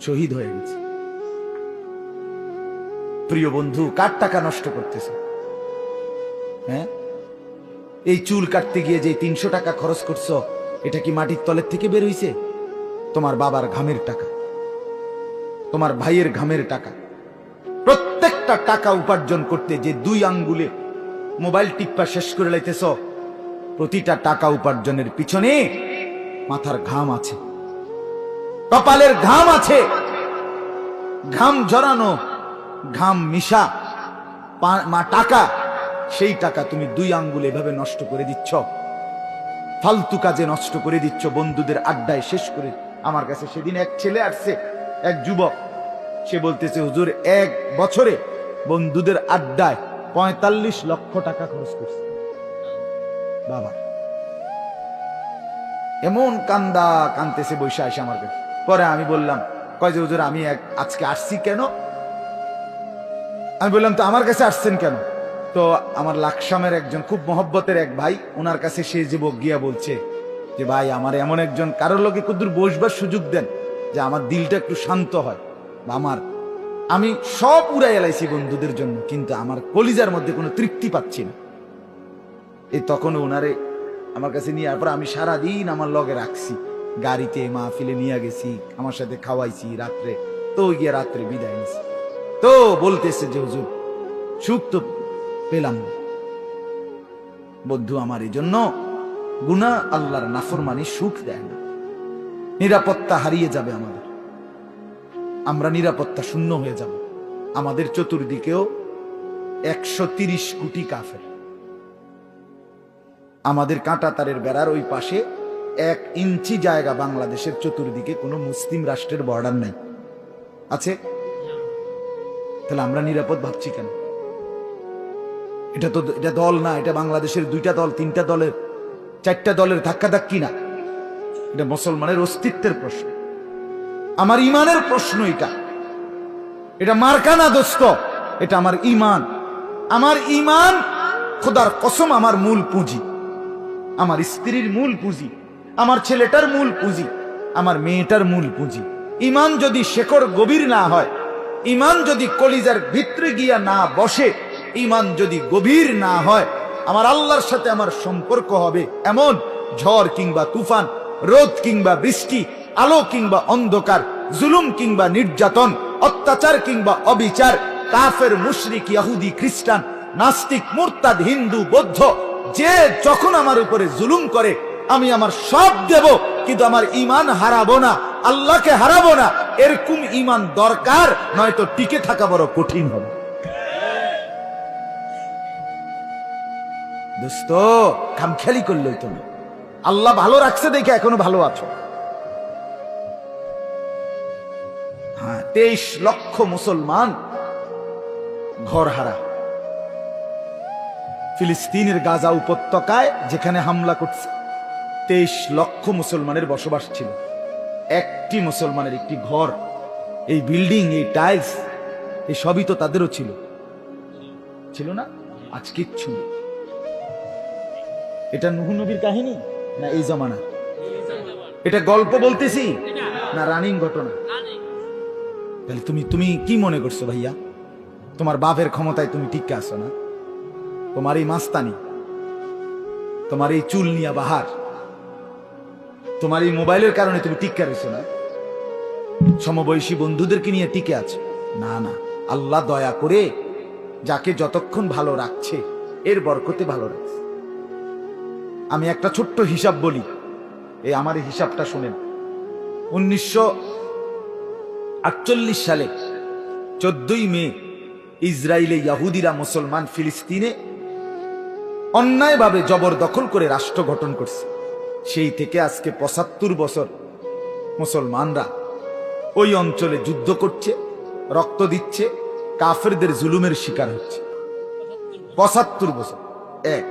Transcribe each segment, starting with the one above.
শহীদ হয়ে গেছে। প্রিয় বন্ধু, কার টাকা নষ্ট করতেছে? হ্যাঁ? এই চুল কাটতে গিয়ে যে তিনশো টাকা খরচ করছ, এটা কি মাটির তলের থেকে বের হইছে? তোমার বাবার ঘামের টাকা, তোমার ভাইয়ের ঘামের টাকা, প্রত্যেকটা টাকা উপার্জন করতে যে দুই আঙ্গুলে মোবাইল টিপ্পা শেষ করে লাইতেছ, প্রতিটা টাকা উপার্জনের পিছনে মাথার ঘাম আছে। কপালের ঘাম আছে। ঘাম জড়ানো, ঘাম মিশা মা টাকা, সেই টাকা তুমি দুই আঙ্গুল এভাবে নষ্ট করে দিচ্ছ। ফালতু কাজে নষ্ট করে দিচ্ছ। বন্ধুদের আড্ডায় শেষ করে আমার কাছে সেদিন এক ছেলে আসছে, এক যুবক। সে বলতেছে, হুজুর, এক বছরে বন্ধুদের আড্ডায় পঁয়তাল্লিশ লক্ষ টাকা খরচ করছে। বাবা, এমন কান্দা কানতেছে বৈশা আসে আমার কাছে। পরে আমি বললাম, কয় যে হুজুর, আমি আজকে আসছি কেন? আমি বললাম, তো আমার কাছে আসছেন কেন? তো আমার লাকসামের একজন, খুব মহব্বতের এক ভাই ওনার কাছে সে যুবক গিয়া বলছে যে, ভাই, আমার এমন একজন, কারোর লোকে কুদুর বসবার সুযোগ দেন যে, আমার দিলটা একটু শান্ত হয়। বা আমার, আমি সব উড়াই এলাইছি বন্ধুদের জন্য, কিন্তু আমার কলিজার মধ্যে কোনো তৃপ্তি পাচ্ছি না। এই তখন ওনারে আমার কাছে নিয়ে পর আমি সারা দিন আমার লগে রাখছি। গাড়িতে মাহফিলে নিয়ে গেছি, আমার সাথে খাওয়াইছি রাত্রে। তো গিয়ে রাত্রে বিদায় নিছি। তো বলতেছে যে, হুজুর, সুখ তো পেলাম। বন্ধু, আমার এই জন্য গুনা আল্লাহর নাফরমানি সুখ দেয় না। নিরাপত্তা হারিয়ে যাবে আমাদের। আমরা নিরাপত্তা শূন্য হয়ে যাব। আমাদের চতুর্দিকেও একশো তিরিশ কোটি কাফের। আমাদের কাঁটা তারের বেড়ার ওই পাশে এক ইঞ্চি জায়গা বাংলাদেশের চতুর্দিকে কোনো মুসলিম রাষ্ট্রের বর্ডার নাই। আছে? তাহলে আমরা নিরাপদ ভাবছি কেন? এটা তো এটা দল না, এটা বাংলাদেশের দুইটা দল, তিনটা দলের, চারটা দলের ধাক্কা ধাক্কি না। এটা মুসলমানের অস্তিত্বের প্রশ্ন। আমার ইমানের প্রশ্ন এটা। এটা মার্কানা দোস্ত? এটা আমার ইমান। আমার ইমান খোদার কসম, আমার মূল পুঁজি। আমার স্ত্রীর মূল পুঁজি। আমার ছেলেটার মূল পুঁজি, আমার মেয়েটার মূল পুঁজি। ইমান যদি শেকড় গভীর না হয়, ইমান যদি কলিজার ভিতরে গিয়া না বসে, ইমান যদি গভীর না হয়, আমার আল্লাহর সাথে আমার সম্পর্ক হবে এমন ঝড় কিংবা তুফান, রোদ কিংবা বৃষ্টি, আলো কিংবা অন্ধকার, জুলুম কিংবা নির্যাতন, অত্যাচার কিংবা অবিচার, কাফের, মুশরিক, ইয়াহুদি, খ্রিস্টান, নাস্তিক, মুরতাদ, হিন্দু, বৌদ্ধ, যে যখন আমার উপরে জুলুম করে আমি আমার সব দেব, কিন্তু আমার ইমান হারাবো না, আল্লাহকে হারাবো না। এরকম ইমান দরকার, নয়তো টিকে থাকা বড় কঠিন হবে। দোস্ত, খামখেয়ালি করলেই তুমি। আল্লাহ ভালো রাখছে দেখে এখনও ভালো আছো। হ্যাঁ তেইশ লক্ষ মুসলমান ঘর হারা। ফিলিস্তিনের গাজা উপত্যকায় যেখানে হামলা করছে। তেইশ লক্ষ মুসলমানের বসবাস ছিল। একটি মুসলমানের একটি ঘর, এই বিল্ডিং, এই টাইলস, এই সবই তো তাদেরও ছিল। ছিল না? আজ কিচ্ছু। এটা নুহু নবীর কাহিনী না এই জমানা এটা গল্প বলতেছি না রানিং ঘটনা? তাহলে তুমি তুমি কি মনে করছ ভাইয়া? তোমার বাপের ক্ষমতায় তুমি ঠিক আছো না? তোমার এই মাস্তানি, তোমার এই চুল নিয়া বাহার তোমার এই মোবাইলের কারণে তুমি টিকা রয়েছো না? সমবয়সী বন্ধুদেরকে নিয়ে টিকে আছে? না না। আল্লাহ দয়া করে যাকে যতক্ষণ ভালো রাখছে, এর বরকতে ভালো রাখছে। আমি একটা ছোট্ট হিসাব বলি। এই আমার হিসাবটা শোনেন। উনিশশো আটচল্লিশ সালে চোদ্দই মে ইসরায়েলে ইয়াহুদিরা মুসলমান ফিলিস্তিনে অন্যায়ভাবে জবরদখল করে রাষ্ট্র গঠন করছে। সেই থেকে আজকে পঁচাত্তর বছর মুসলমানরা ওই অঞ্চলে যুদ্ধ করছে, রক্ত দিচ্ছে, কাফেরদের জুলুমের শিকার হচ্ছে। পঁচাত্তর বছর। এক।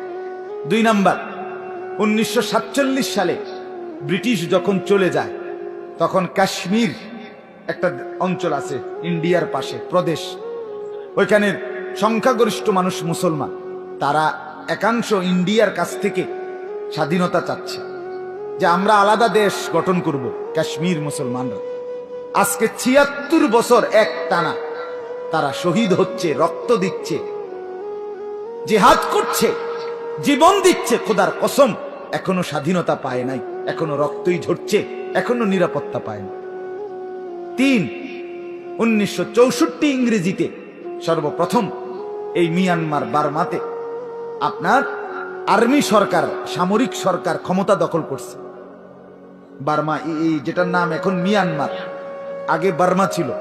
দুই নাম্বার, উনিশশো সাতচল্লিশ সালে ব্রিটিশ যখন চলে যায়, তখন কাশ্মীর একটা অঞ্চল আছে ইন্ডিয়ার পাশে, প্রদেশ। ওইখানে সংখ্যাগরিষ্ঠ মানুষ মুসলমান। তারা একাংশ ইন্ডিয়ার কাছ থেকে স্বাধীনতা চাচ্ছে। যে আমরা আলাদা দেশ গঠন করব, কাশ্মীর মুসলমানরা। আজকে ছিয়াত্তর বছর এক টানা তারা শহীদ হচ্ছে, রক্ত দিচ্ছে, জেহাদ করছে, জীবন দিচ্ছে, খোদার কসম, এখনও স্বাধীনতা পায় নাই, এখনও রক্তই ঝরছে, এখনও নিরাপত্তা পায় না। তিন, উনিশশো ইংরেজিতে সর্বপ্রথম এই মিয়ানমার বার্মাতে আপনার আর্মি সরকার, সামরিক সরকার ক্ষমতা দখল করছে। বার্মা, এই- যেটার নাম এখন মিয়ানমার। আগে বার্মা ছিল।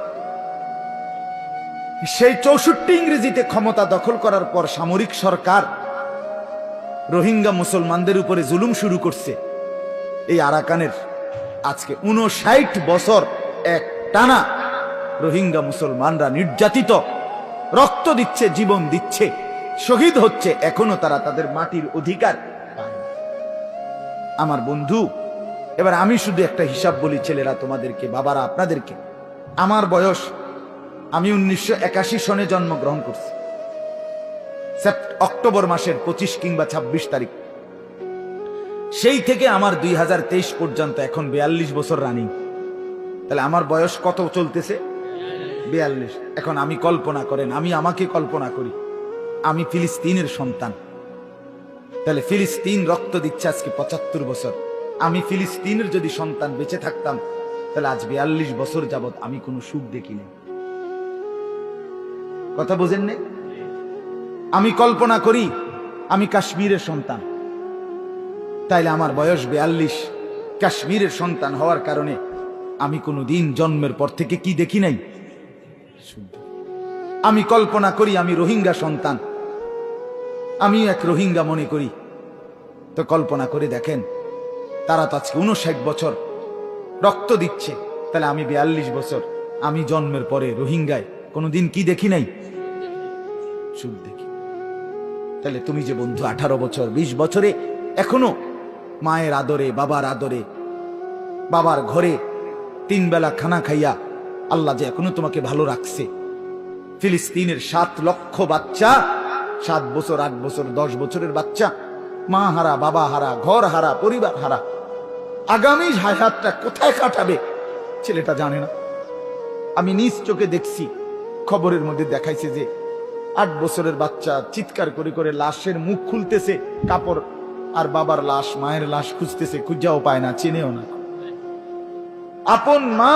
সেই চৌষট্টি ইংরেজিতে ক্ষমতা দখল করার পর সামরিক সরকার রোহিঙ্গা মুসলমানদের উপরে জুলুম শুরু করছে। এই আরাকানের আজকে উনষাট বছর এক টানা রোহিঙ্গা মুসলমানরা নির্যাতিত, রক্ত দিচ্ছে, জীবন দিচ্ছে, শহীদ হচ্ছে, এখনও তারা তাদের মাটির অধিকার আমার বন্ধু এবার আমি শুধু একটা হিসাব বলি, ছেলেরা, তোমাদেরকে, বাবারা, আপনাদেরকে। আমার বয়স, আমি উনিশশো একাশি সনে জন্মগ্রহণ করছি। অক্টোবর মাসের পঁচিশ কিংবা ২৬ তারিখ। সেই থেকে আমার দুই হাজার তেইশ পর্যন্ত এখন বিয়াল্লিশ বছর রানিং তাহলে আমার বয়স কত চলতেছে? বিয়াল্লিশ। এখন আমি কল্পনা করেন, আমি আমাকে কল্পনা করি, আমি ফিলিস্তিনের সন্তান। তাহলে ফিলিস্তিন রক্ত দিচ্ছে আজকে পঁচাত্তর বছর। আমি ফিলিস্তিনের যদি সন্তান বেঁচে থাকতাম, তাহলে আজ বিয়াল্লিশ বছর যাবত আমি কোনো সুখ দেখিনি। কথা বোঝেন নে? আমি কল্পনা করি, আমি কাশ্মীরের সন্তান। তাইলে আমার বয়স বিয়াল্লিশ, কাশ্মীরের সন্তান হওয়ার কারণে আমি কোনো দিন জন্মের পর থেকে কি দেখি নাই? আমি কল্পনা করি, আমি রোহিঙ্গা সন্তান। আমি এক রোহিঙ্গা মনে করি। তো কল্পনা করে দেখেন তারা তো আজকে উনষাট বছর রক্ত দিচ্ছে। তাহলে আমি বিয়াল্লিশ বছর, আমি জন্মের পরে রোহিঙ্গায়, কোনোদিন কি দেখি নাই? সুখ দেখি। তাহলে তুমি যে বন্ধু আঠারো বছর ২০ বছরে, এখনও মায়ের আদরে, বাবার আদরে, বাবার ঘরে তিন বেলা খানা খাইয়া আল্লাহ যে এখনও তোমাকে ভালো রাখছে। ফিলিস্তিনের সাত লক্ষ বাচ্চা, সাত বছর, আট বছর, দশ বছরের বাচ্চা, মা হারা, বাবা হারা, ঘর হারা, পরিবার হারা আগামী হায়াতটা কোথায় কাটাবে ছেলেটা জানে না। আমি নিজ চোখে দেখছি, খবরের মধ্যে দেখাইছে যে আট বছরের বাচ্চা চিৎকার করে করে লাশের মুখ খুলতেছে, কাপড় আর বাবার লাশ, মায়ের লাশ খুঁজতেছে, খুঁজাও পায় না, চেনেও না। আপন মা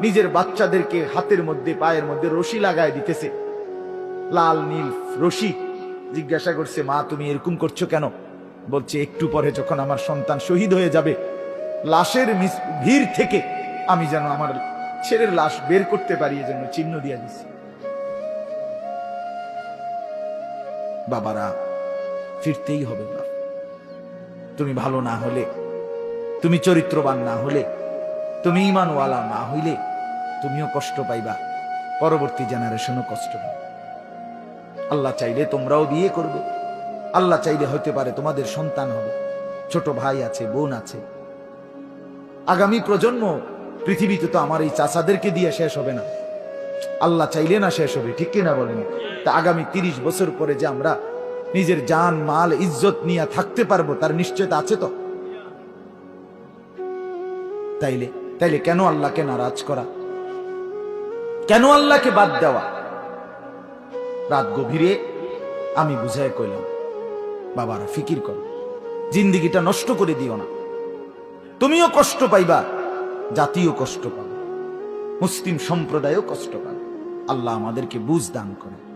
নিজের বাচ্চাদেরকে হাতের মধ্যে, পায়ের মধ্যে রশি লাগায় দিতেছে। লাল, নীল রশি জিজ্ঞাসা করছে, মা, তুমি এরকম করছ কেন? বলছে, একটু পরে যখন আমার সন্তান শহীদ হয়ে যাবে, লাশের ভিড় থেকে আমি যেন আমার ছেলের লাশ বের করতে পারি, এজন্য চিহ্ন দিয়ে দিচ্ছি বাবারা, ফিরতেই হবে না। তুমি ভালো না হলে, তুমি চরিত্রবান না হলে, তুমি ইমানওয়ালা না হইলে, তুমিও কষ্ট পাইবা। পরবর্তী জেনারেশনও কষ্ট পাবে। আল্লাহ চাইলে তোমরাও বিয়ে করবে। আল্লাহ চাইলে হতে পারে তোমাদের সন্তান হবে। ছোট ভাই আছে, বোন আছে। আগামী প্রজন্ম পৃথিবীতে তো আমার এই চাচাদেরকে দিয়ে শেষ হবে না। আল্লাহ চাইলে না শেষ হবে, ঠিক কিনা বলেন? তা আগামী তিরিশ বছর পরে যে আমরা নিজের জান, মাল, ইজ্জত নিয়ে থাকতে পারব, তার নিশ্চয়তা আছে তো? তাইলে তাইলে কেন আল্লাহকে নারাজ করা? কেন আল্লাহকে বাদ দেওয়া? রাত গভীরে আমি বুঝাই কইলাম বাবারা, ফিকির করো। জিন্দিগিটা নষ্ট করে দিও না। তুমিও কষ্ট পাইবা জাতীয় কষ্ট পাবে। মুসলিম সম্প্রদায়ও কষ্ট পাবে। আল্লাহ আমাদেরকে বুঝ দান করে।